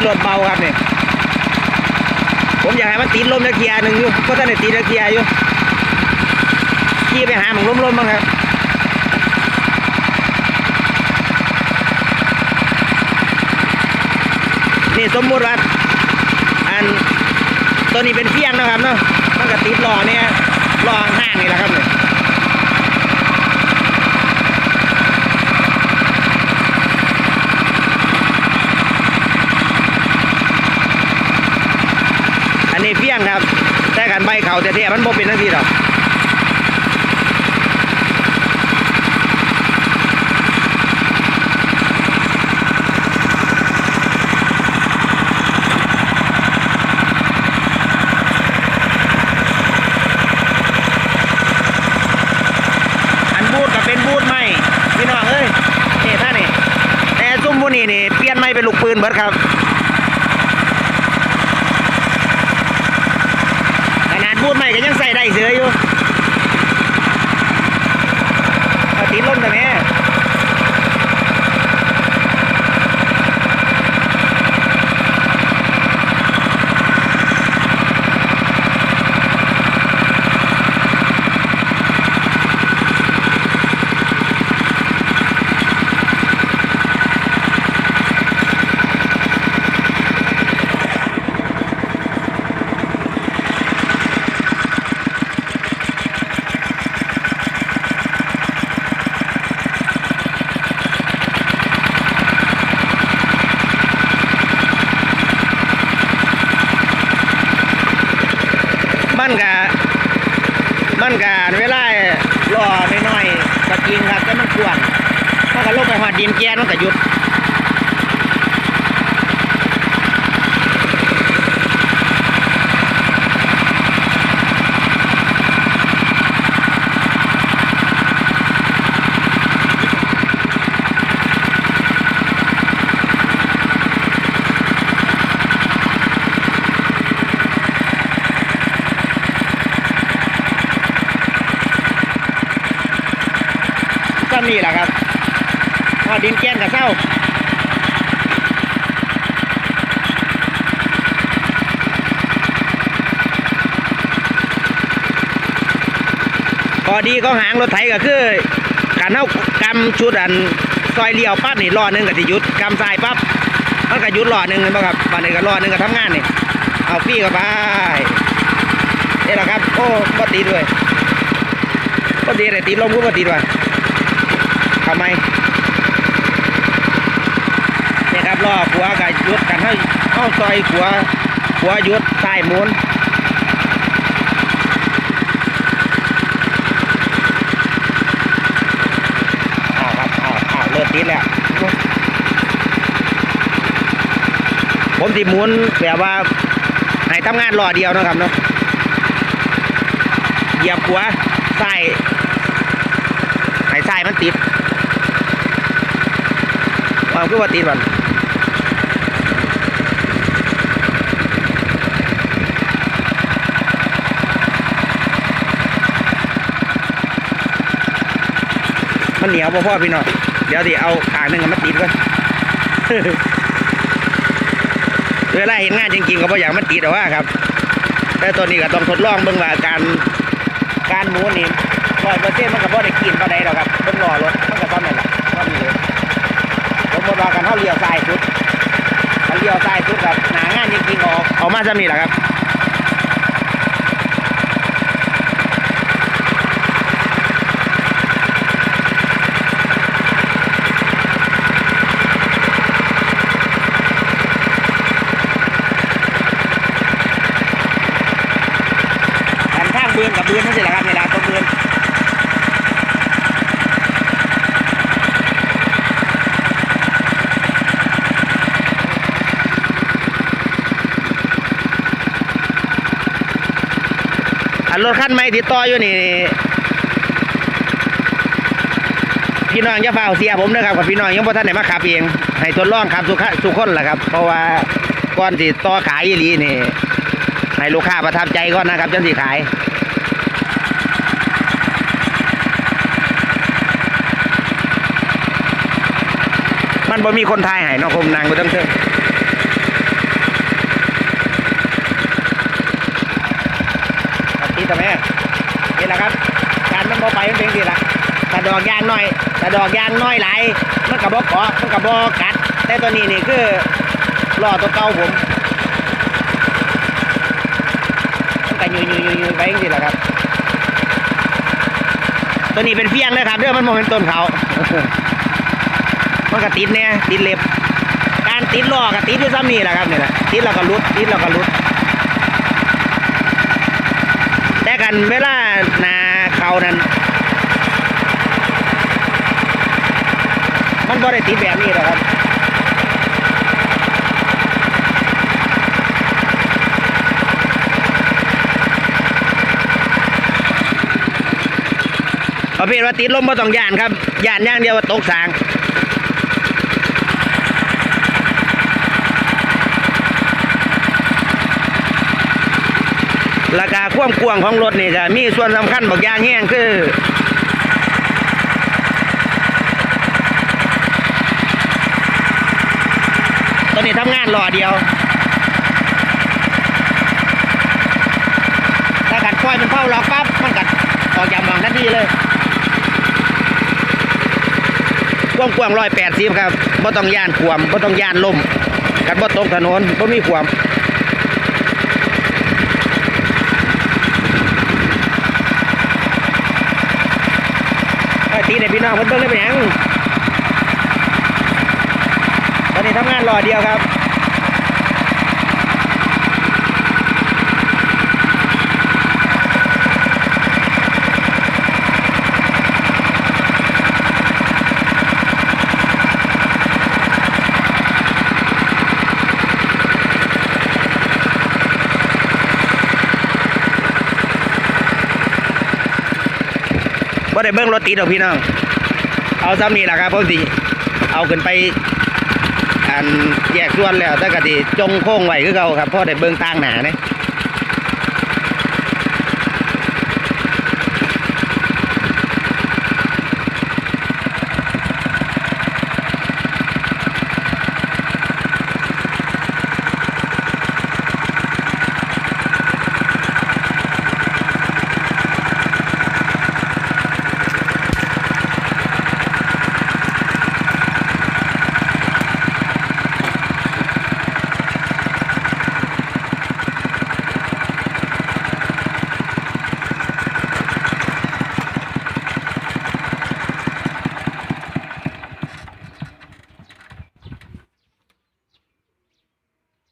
คือรถเบาครับนี่ผมอยากให้มันติดลมตะเคียร์หนึ่งอยู่ก็ท่านได้ติดตะเคียร์อยู่ขี่ไปหาหมองลมๆบ้างครับนี่สมมติว่าอันตัวนี้เป็นเฟียงนะครับเนาะมันก็ติดล้อเนี่ยหล้อห้างนี่แหละครับเนี่ยอันนี้เฟี ยงครับแต่กันใบเขาแต่เทีมันบ่เป็นทั้งทีหรอกอันบูดก็เป็นบูดใหม่พี่น้องเอ้ยนี่ท่านี่แต่ซุ้มบูนี่นี่เปลี่ยนใหม่เป็นลูกปืนเบิดครับ ขนาดพูดใหม่ก็ยังใส่ได้เสืออยู่เอาติดลมแต่แม่ มันกะมันกะเวลารอน้อยๆก็จริงครับแต่มันกวนถ้าก็ลงไปหอดดินแก้มันก็หยุด ก็นี่แหละครับ พอดินแกนกับเศร้าพอดีของหางรถไถก็คือการเท่ากำชุดอันซอยเลี้ยวปั๊บนี่ล้อหนึ่งก็จะหยุดกำซ้ายปั๊บมันก็ยุดล้อหนึ่งเห็นป่ะครับวันนี้ก็ล้อหนึ่งก็ทำงานนี่เอาฟรีเข้าไปนี่แหละครับโอ้ก็ตีด้วยก็ตีเลยตีลมก็ตีด้วยทำไมเนี่ยครับ ล้อขัวกับยุดกันให้เข้าซอยขัวขัวยุดใต้หมุนอ้าวครับอ้าวอ้าวเริ่มติดแล้ว ผมสิหมุนแบบว่าให้ทำงานรอเดียวนะครับเนาะเหยียบขัวใส่ให้ใส่มันติดความคือว่าตีนมัน มันเหนียวพ่อพ่อพี่น้องเดี๋ยวดิเอาขาหนึ่งมาติดก่อนเวลาเห็นงานจริงๆก็พออยากมันติดแต่ว่าครับ แต่ตัวนี้ก็ต้องทดลองเบิ่งว่าการการหมูนี่ร้อยเปอร์เซ็นต์มันก็บ่ได้กินปาใดหรอกครับเบิ่งรอรถมันก็ตอนนั้นแหละตอนนี้เลยผมบอกว่ากันเท่าเลี้ยวซ้ายสุดเลี้ยวซ้ายสุดแบบหนางานจริงๆออกเอามาซ้ำนี่แหละครับ กันข้างเบือนกับเบือนนั่นสิแหละครับนี่แหละตัวเบือน อัน รถขั้นไม่ติดต่ออยู่นี่พี่น้องอย่าฝ่าเสียผมนะครับกับพี่น้องยังพอท่านไหนมาขับเองให้ทดลองขับสุขสุขคนแหละครับ เพราะว่าก่อนสิต่อขายอีหลีนี่ให้ลูกค้าประทับใจก่อนนะครับจังสิขายมันบ่มีคนทายให้เนาะผมนางบ่ต้องเถอะ แต่แม่นี่แหละครับการมันบ่ไปมันเป็นสิละถ้าดอกยางน้อยถ้าดอกยางน้อยหลายมันกับบ่เกาะมันกับบ่กัด แต่ตัวนี้นี่คือล้อตัวเก่าผมมันก็ยุยยุยยุยยุยไปสิละครับ ตัวนี้เป็นเฟียงเลยครับเรื่องมันโมเป็นต้นเขามันก็ติดเนี่ยติดเล็บ การติดล้อก็ติดด้วยซ้ำนี่แหละครับเนี่ยแหละติดแล้วก็รุดติดแล้วก็รุด แต่ กันเวลานาเขานั้น มันบ่ได้ติดแบบนี้หรอกครับประเภทว่าติดลมบ่ต้องย่านครับย่านอย่างเดียวว่าตกสางราคา ความกว้างของรถนี่ก็มีส่วนสำคัญบางอย่างแห้งคือตัวนี้ทำงานหล่อเดียวถ้ากัดปล่อยมันเข้าล็อกปั๊บมันกัดออกจากมองทันทีเลยกว้างกว้างร้อยแปดสิบครับบ่ต้องยานขวมบ่ต้องยานลมกัดบ่ตกถนนบ่มีขวม ตีในพี่น้องเพิ่นเบิ่งได้เป็นหยังตอนนี้ทำงานรอเดียวครับ บ่ได้เบิ้งรถติดดอกพี่น้อง เอาซ้ำนี่แหละครับเพราะสิเอาขึ้นไปอันแยกส่วนแล้วแต่ก็สิจงโค้งไว้คือเก่าครับเพราะได้เบิ้งต่างหนาเนี่ย